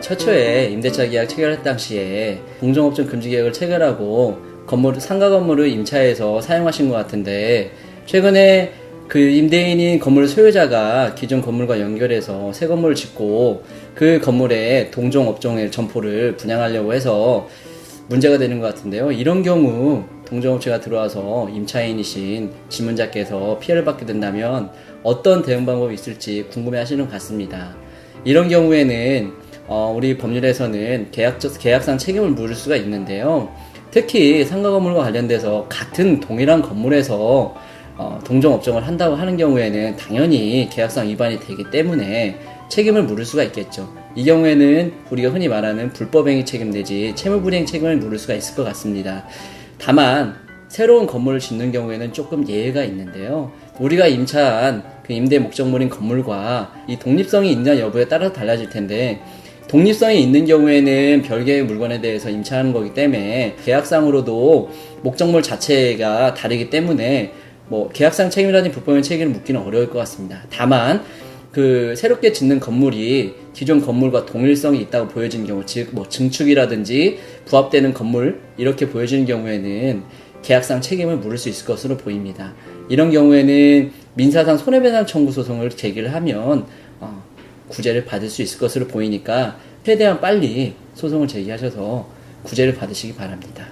최초에 임대차 계약 체결할 당시에 공정업종 금지 계약을 체결하고 건물 상가 건물을 임차해서 사용하신 것 같은데 최근에 그 임대인인 건물 소유자가 기존 건물과 연결해서 새 건물을 짓고 그 건물에 동종 업종의 점포를 분양하려고 해서 문제가 되는 것 같은데요. 이런 경우 동종업체가 들어와서 임차인이신 지문자께서 피해를 받게 된다면 어떤 대응 방법이 있을지 궁금해 하시는 것 같습니다. 이런 경우에는 어, 우리 법률에서는 계약, 계약상 책임을 물을 수가 있는데요. 특히 상가 건물과 관련돼서 같은 동일한 건물에서 어, 동종 업종을 한다고 하는 경우에는 당연히 계약상 위반이 되기 때문에 책임을 물을 수가 있겠죠. 이 경우에는 우리가 흔히 말하는 불법행위 책임 내지 채무불이행 책임을 물을 수가 있을 것 같습니다. 다만 새로운 건물을 짓는 경우에는 조금 예외가 있는데요. 우리가 임차한 그 임대 목적물인 건물과 이 독립성이 있냐 여부에 따라서 달라질 텐데 독립성이 있는 경우에는 별개의 물건에 대해서 임차하는 거기 때문에 계약상으로도 목적물 자체가 다르기 때문에 뭐 계약상 책임이라든지 불법행 책임을 묻기는 어려울 것 같습니다. 다만 그 새롭게 짓는 건물이 기존 건물과 동일성이 있다고 보여지는 경우, 즉 뭐 증축이라든지 부합되는 건물 이렇게 보여지는 경우에는 계약상 책임을 물을 수 있을 것으로 보입니다. 이런 경우에는 민사상 손해배상 청구 소송을 제기를 하면 어, 구제를 받을 수 있을 것으로 보이니까 최대한 빨리 소송을 제기하셔서 구제를 받으시기 바랍니다.